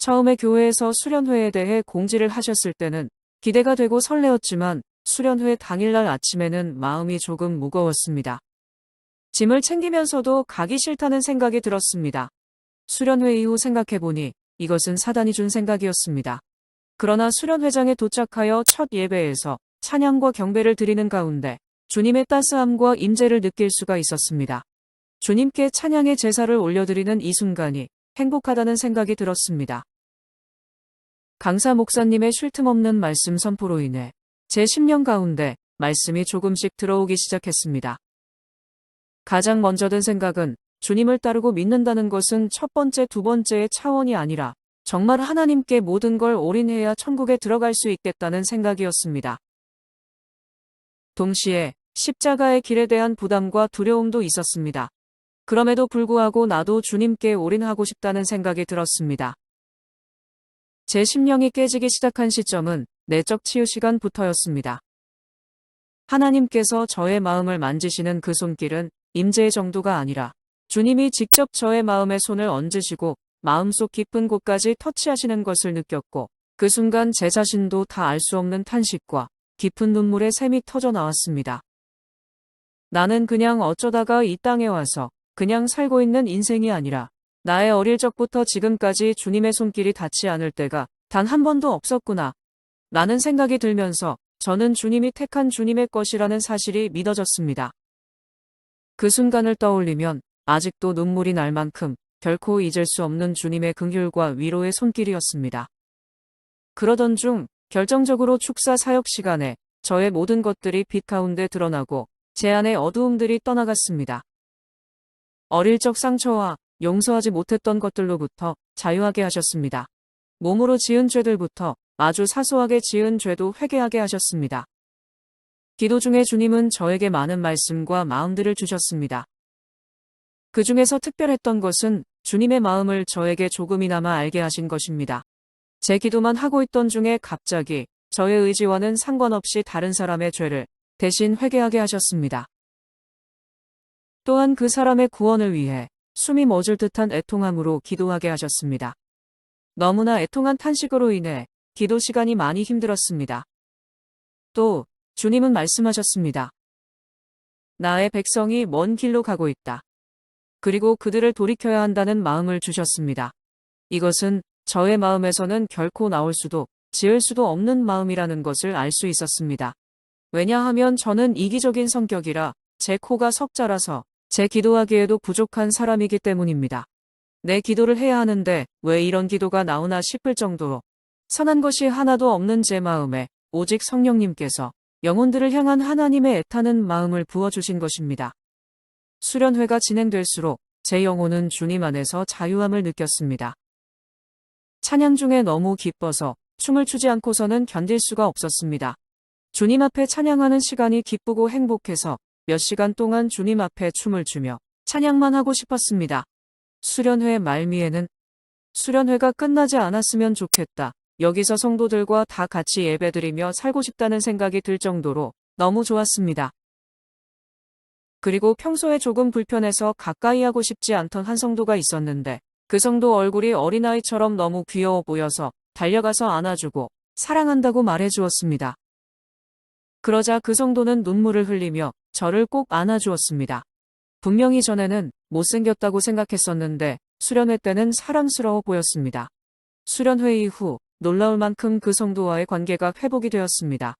처음에 교회에서 수련회에 대해 공지를 하셨을 때는 기대가 되고 설레었지만 수련회 당일날 아침에는 마음이 조금 무거웠습니다. 짐을 챙기면서도 가기 싫다는 생각이 들었습니다. 수련회 이후 생각해보니 이것은 사단이 준 생각이었습니다. 그러나 수련회장에 도착하여 첫 예배에서 찬양과 경배를 드리는 가운데 주님의 따스함과 임재를 느낄 수가 있었습니다. 주님께 찬양의 제사를 올려드리는 이 순간이 행복하다는 생각이 들었습니다. 강사 목사님의 쉴 틈 없는 말씀 선포로 인해 제 10년 가운데 말씀이 조금씩 들어오기 시작했습니다. 가장 먼저 든 생각은 주님을 따르고 믿는다는 것은 첫 번째, 두 번째의 차원이 아니라 정말 하나님께 모든 걸 올인해야 천국에 들어갈 수 있겠다는 생각이었습니다. 동시에 십자가의 길에 대한 부담과 두려움도 있었습니다. 그럼에도 불구하고 나도 주님께 올인하고 싶다는 생각이 들었습니다. 제 심령이 깨지기 시작한 시점은 내적 치유 시간부터였습니다. 하나님께서 저의 마음을 만지시는 그 손길은 임재의 정도가 아니라 주님이 직접 저의 마음에 손을 얹으시고 마음속 깊은 곳까지 터치하시는 것을 느꼈고 그 순간 제 자신도 다 알 수 없는 탄식과 깊은 눈물의 샘이 터져 나왔습니다. 나는 그냥 어쩌다가 이 땅에 와서 그냥 살고 있는 인생이 아니라 나의 어릴 적부터 지금까지 주님의 손길이 닿지 않을 때가 단 한 번도 없었구나. 라는 생각이 들면서 저는 주님이 택한 주님의 것이라는 사실이 믿어졌습니다. 그 순간을 떠올리면 아직도 눈물이 날 만큼 결코 잊을 수 없는 주님의 긍휼과 위로의 손길이었습니다. 그러던 중 결정적으로 축사 사역 시간에 저의 모든 것들이 빛 가운데 드러나고 제 안의 어두움들이 떠나갔습니다. 어릴 적 상처와 용서하지 못했던 것들로부터 자유하게 하셨습니다. 몸으로 지은 죄들부터 아주 사소하게 지은 죄도 회개하게 하셨습니다. 기도 중에 주님은 저에게 많은 말씀과 마음들을 주셨습니다. 그 중에서 특별했던 것은 주님의 마음을 저에게 조금이나마 알게 하신 것입니다. 제 기도만 하고 있던 중에 갑자기 저의 의지와는 상관없이 다른 사람의 죄를 대신 회개하게 하셨습니다. 또한 그 사람의 구원을 위해 숨이 멎을 듯한 애통함으로 기도하게 하셨습니다. 너무나 애통한 탄식으로 인해 기도 시간이 많이 힘들었습니다. 또 주님은 말씀하셨습니다. 나의 백성이 먼 길로 가고 있다. 그리고 그들을 돌이켜야 한다는 마음을 주셨습니다. 이것은 저의 마음에서는 결코 나올 수도 지을 수도 없는 마음이라는 것을 알 수 있었습니다. 왜냐하면 저는 이기적인 성격이라 제 코가 석자라서 제 기도하기에도 부족한 사람이기 때문입니다. 내 기도를 해야 하는데 왜 이런 기도가 나오나 싶을 정도로 선한 것이 하나도 없는 제 마음에 오직 성령님께서 영혼들을 향한 하나님의 애타는 마음을 부어주신 것입니다. 수련회가 진행될수록 제 영혼은 주님 안에서 자유함을 느꼈습니다. 찬양 중에 너무 기뻐서 춤을 추지 않고서는 견딜 수가 없었습니다. 주님 앞에 찬양하는 시간이 기쁘고 행복해서 몇 시간 동안 주님 앞에 춤을 추며 찬양만 하고 싶었습니다. 수련회 말미에는 수련회가 끝나지 않았으면 좋겠다. 여기서 성도들과 다 같이 예배드리며 살고 싶다는 생각이 들 정도로 너무 좋았습니다. 그리고 평소에 조금 불편해서 가까이 하고 싶지 않던 한 성도가 있었는데 그 성도 얼굴이 어린아이처럼 너무 귀여워 보여서 달려가서 안아주고 사랑한다고 말해주었습니다. 그러자 그 성도는 눈물을 흘리며 저를 꼭 안아주었습니다. 분명히 전에는 못생겼다고 생각했었는데 수련회 때는 사랑스러워 보였습니다. 수련회 이후 놀라울 만큼 그 성도와의 관계가 회복이 되었습니다.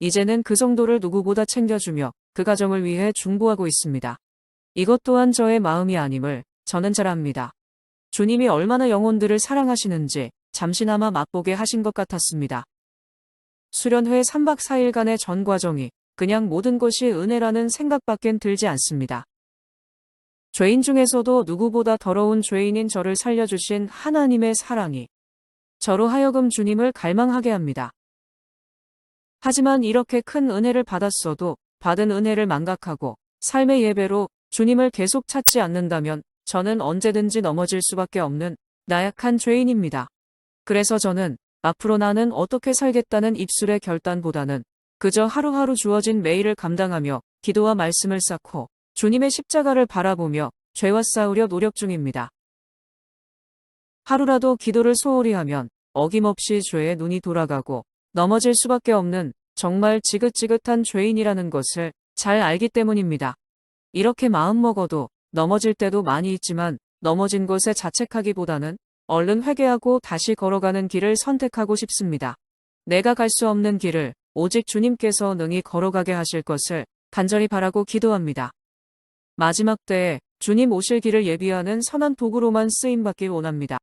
이제는 그 성도를 누구보다 챙겨주며 그 가정을 위해 중보하고 있습니다. 이것 또한 저의 마음이 아님을 저는 잘 압니다. 주님이 얼마나 영혼들을 사랑하시는지 잠시나마 맛보게 하신 것 같았습니다. 수련회 3박 4일간의 전 과정이 그냥 모든 것이 은혜라는 생각밖엔 들지 않습니다. 죄인 중에서도 누구보다 더러운 죄인인 저를 살려주신 하나님의 사랑이 저로 하여금 주님을 갈망하게 합니다. 하지만 이렇게 큰 은혜를 받았어도 받은 은혜를 망각하고 삶의 예배로 주님을 계속 찾지 않는다면 저는 언제든지 넘어질 수밖에 없는 나약한 죄인입니다. 그래서 저는 앞으로 나는 어떻게 살겠다는 입술의 결단보다는 그저 하루하루 주어진 매일을 감당하며 기도와 말씀을 쌓고 주님의 십자가를 바라보며 죄와 싸우려 노력 중입니다. 하루라도 기도를 소홀히 하면 어김없이 죄에 눈이 돌아가고 넘어질 수밖에 없는 정말 지긋지긋한 죄인이라는 것을 잘 알기 때문입니다. 이렇게 마음먹어도 넘어질 때도 많이 있지만 넘어진 것에 자책하기보다는 얼른 회개하고 다시 걸어가는 길을 선택하고 싶습니다. 내가 갈 수 없는 길을 오직 주님께서 능히 걸어가게 하실 것을 간절히 바라고 기도합니다. 마지막 때에 주님 오실 길을 예비하는 선한 도구로만 쓰임받길 원합니다.